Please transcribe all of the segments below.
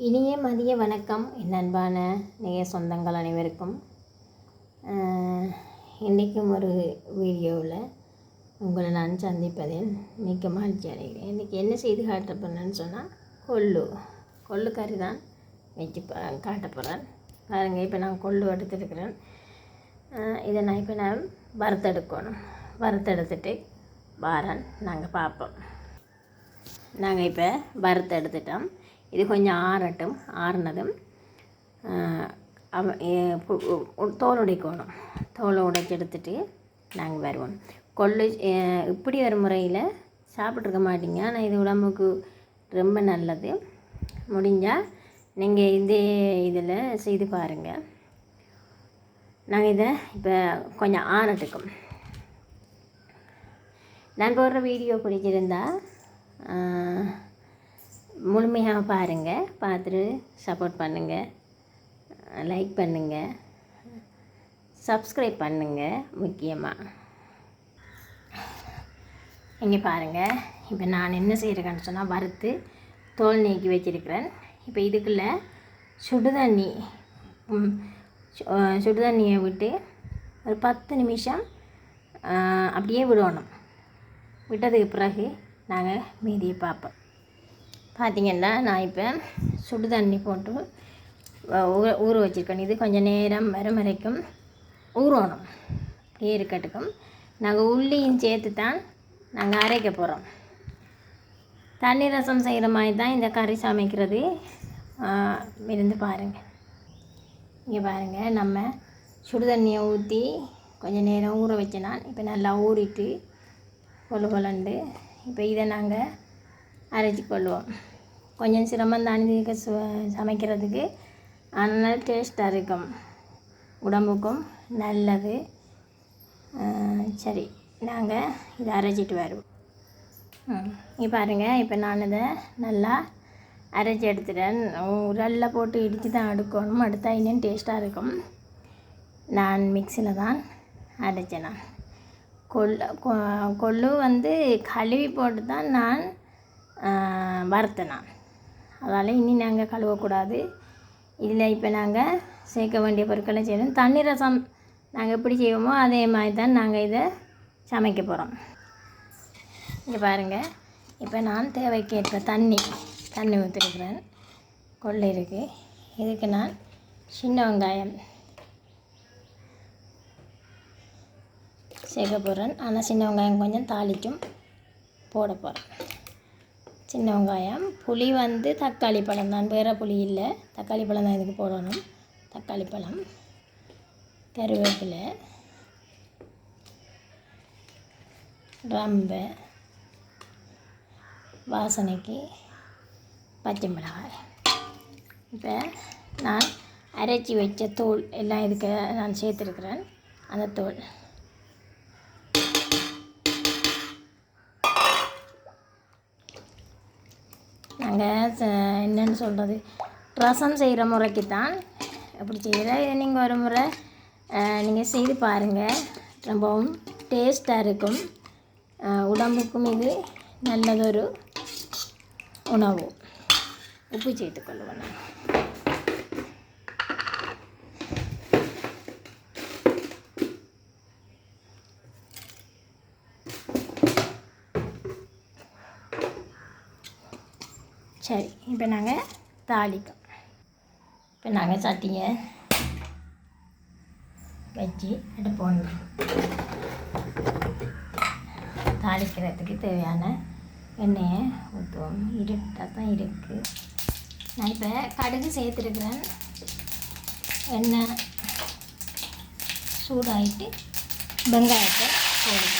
இனிய மதிய வணக்கம். என் அன்பான நேய சொந்தங்கள் அனைவருக்கும் இன்றைக்கும் ஒரு வீடியோவில் உங்களை நான் சந்திப்பதில் மிக்க மகிழ்ச்சி அடைகிறேன். இன்றைக்கி என்ன செய்து காட்ட போகிறேன்னு சொன்னால் கொள்ளு. கொள்ளு கறி தான் வச்சு ப- காட்ட போகிறேன். இப்போ நான் கொள்ளு எடுத்துருக்கிறேன். இதை நான் இப்போ நான் வறுத்தெடுக்கணும். வறுத்தெடுத்துட்டு வாரன். நாங்கள் பார்ப்போம். நாங்கள் இப்போ வறுத்தெடுத்துட்டோம். இது கொஞ்சம் ஆறட்டும் ஆறுனதும் தோல் உடைக்கணும். தோலை உடைச்சி எடுத்துட்டு நாங்கள் வருவோம். கொள்ளு இப்படி ஒரு முறையில் சாப்பிட்ருக்க மாட்டீங்க. ஆனால் இது உடம்புக்கு ரொம்ப நல்லது. முடிஞ்சால் நீங்கள் இதே இதில் செய்து பாருங்கள் நாங்கள் இதை இப்போ கொஞ்சம் ஆறட்டுக்கும். நான் போடுற வீடியோ பிடிச்சிருந்தா முழுமையாக பாருங்கள் பார்த்துட்டு சப்போர்ட் பண்ணுங்கள் லைக் பண்ணுங்கள் சப்ஸ்கிரைப் பண்ணுங்கள் முக்கியமாக இங்கே பாருங்கள் இப்போ நான் என்ன செய்கிறேன்னு சொன்னால் வறுத்து தோல் நீக்கி வச்சிருக்கிறேன். இப்போ இதுக்குள்ளே சுடுதண்ணி சு- சுடுதண்ணியை விட்டு ஒரு பத்து நிமிஷம் அப்படியே விடணும். விட்டதுக்கு பிறகு நாங்கள் மீதியை பார்ப்போம். பார்த்தீங்கன்னா நான் இப்போ சுடு தண்ணி போட்டு ஊற ஊற வச்சுருக்கேன். இது கொஞ்சம் நேரம் வரும் வரைக்கும் ஊறணும். அப்படியே இருக்கட்டுக்கும். நாங்கள் உள்ளியும் சேர்த்து தான் நாங்கள் அரைக்க போகிறோம் தண்ணி ரசம் செய்கிற மாதிரி தான் இந்த கறி சமைக்கிறது. இருந்து பாருங்கள் இங்கே பாருங்கள் நம்ம சுடு தண்ணியை ஊற்றி கொஞ்சம் நேரம் ஊற வச்சேனா இப்போ நல்லா ஊறிட்டு கொழு கொலண்டு இப்போ இதை நாங்கள் அரைச்சி கொள்வோம். கொஞ்சம் சிரமம் தான் இதுக்கு சு- சமைக்கிறதுக்கு. ஆனால் டேஸ்ட்டாக இருக்கும். உடம்புக்கும் நல்லது. சரி. நாங்கள் இதை அரைச்சிட்டு வருவோம் இப்போ பாருங்கள் இப்போ நான் இதை நல்லா அரைச்சி எடுத்துட்டேன். உரலில் போட்டு இடித்து தான் எடுக்கணும் அடுத்தா இன்னும் டேஸ்ட்டாக இருக்கும். நான் மிக்சியில் தான் அரைச்சேன் நான். கொள்ளு கொ- கொள்ளு வந்து கழுவி போட்டு தான் நான் ஆஹ், வறுத்தேன் அதனால் இனி நாங்கள் கழுவக்கூடாது. இதில் இப்போ நாங்கள் சேர்க்க வேண்டிய பொருட்களை செய்யணும். தண்ணி ரசம் நாங்கள் எப்படி செய்வோமோ அதே மாதிரி தான் நாங்கள் இதை சமைக்க போகிறோம் இங்கே பாருங்கள் இப்போ நான் தேவைக்கேற்ப தண்ணி தண்ணி ஊற்றிருக்கிறேன் கொள்ளு இருக்குது இதுக்கு நான் சின்ன வெங்காயம் சேர்க்க போகிறேன் ஆனால் சின்ன வெங்காயம் கொஞ்சம் தாளிக்கும் போட போகிறேன் சின்ன வெங்காயம். புளி வந்து தக்காளி பழம் தான். வேறு புளி இல்லை. தக்காளி பழம் தான் இதுக்கு போடணும். தக்காளி பழம் கருவேப்பிலை ரம்பை வாசனைக்கு பச்சை மிளகாய். இப்போ நான் அரைச்சி வச்ச தோல் எல்லாம் இதுக்கு நான் சேர்த்துருக்குறேன். அந்த தோல். நாங்கள் என்னென்னு சொல்கிறது ரசம் செய்கிற முறைக்கு தான் அப்படி செய்கிற இதை நீங்கள் ஒரு முறை நீங்கள் செய்து பாருங்கள் ரொம்பவும் டேஸ்ட்டாக இருக்கும். உடம்புக்கும் இது நல்லதொரு உணவு. உப்பு சேர்த்துக்கொள்ளுவேன் நான் சரி இப்போ நாங்கள் தாளிக்கும் இப்போ நாங்கள் சட்டியை வச்சு அடுப்பு போடணும். தாளிக்கிறதுக்கு தேவையான எண்ணெயை ஊற்றுவோம் இருட்டாக தான் இருக்குது நான் இப்போ கடுகு சேர்த்துருக்குறேன். எண்ணெய் சூடாயிட்டு வெங்காயத்தை போடுவேன்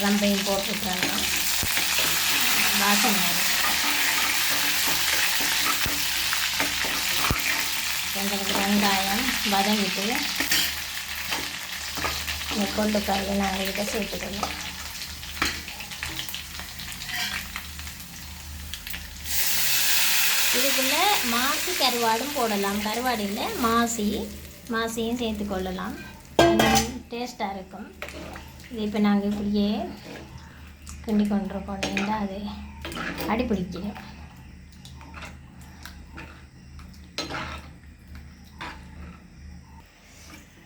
ரம்பையும் போட்டுக்கிறேன்னா வாசனை எங்களுக்கு வெங்காயம் வதங்கிட்டு இந்த கொள்ளுக்காயை நாங்கள் இதை சேர்த்துக்கணும். இதுக்குள்ள மாசி கருவாடும் போடலாம். கருவாடு இல்லை மாசி மாசியும் சேர்த்து கொள்ளலாம். டேஸ்ட்டாக இருக்கும். இப்போ நாங்கள் இப்படியே கிண்டி கொண்டிருக்கோம் நீண்டா அது அடிப்பிடிக்கணும்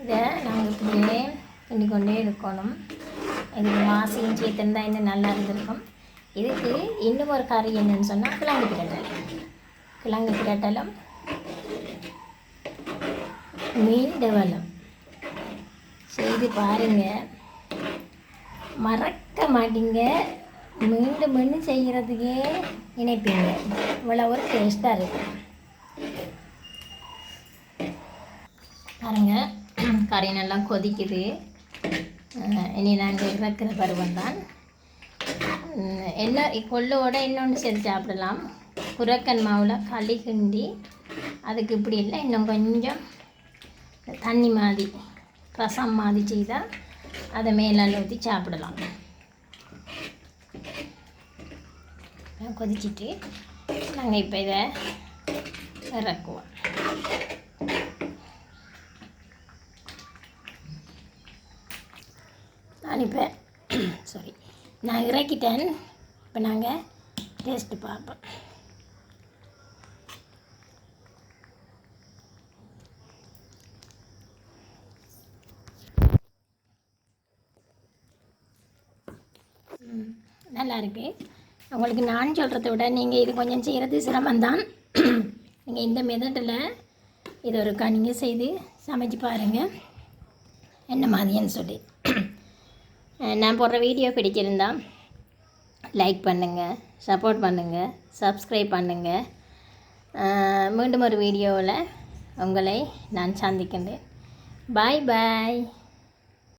இதை நாங்கள் இப்படியே கிண்டி கொண்டே இருக்கணும். இதுக்கு வாசையும் சேர்த்துருந்தா இன்னும் நல்லா இருந்திருக்கும். இதுக்கு இன்னும் ஒரு கறி என்னன்னு சொன்னால் கிழங்கு பிரட்டல். கிழங்கு பிரட்டலும் மீன் டெவலம். செய்து பாருங்கள் மறக்க மாட்டீங்க. மீண்டும் மீண்டும் செய்கிறதுக்கே நினைப்பீங்க. இவ்வளோ ஒரு டேஸ்ட்டாக இருக்கும் பாருங்கள் கறி நல்லா கொதிக்குது. இனி நாங்கள் இறக்குற பருவம் தான். என்ன கொள்ளோட இன்னொன்று சேர்த்து சாப்பிடலாம். புறக்கன் மாவில் களி கிண்டி அதுக்கு இப்படி இல்லை இன்னும் கொஞ்சம் தண்ணி மாதிரி ரசம் மாதிரி செய்தால் அதை மேலால் ஊற்றி சாப்பிடலாம். கொதிச்சிட்டு நாங்கள் இப்போ இதை இறக்குவோம். நான் இப்போ சாரி நான் இறக்கிட்டேன். இப்போ நாங்கள் டேஸ்ட்டு பார்ப்போம். நல்லா இருக்குது உங்களுக்கு நான் சொல்கிறத விட நீங்கள் இது கொஞ்சம் செய்கிறது சிரமம்தான். நீங்கள் இந்த மெதட்டில் இது ஒரு கணிங்க செய்து சமைச்சு பாருங்கள் என்ன மாதிரின்னு சொல்லி. நான் போடுற வீடியோ பிடிச்சிருந்தா லைக் பண்ணுங்கள் சப்போர்ட் பண்ணுங்கள் சப்ஸ்கிரைப் பண்ணுங்கள் மீண்டும் ஒரு வீடியோவில் உங்களை நான் சந்திக்கின்றேன். பாய் பாய்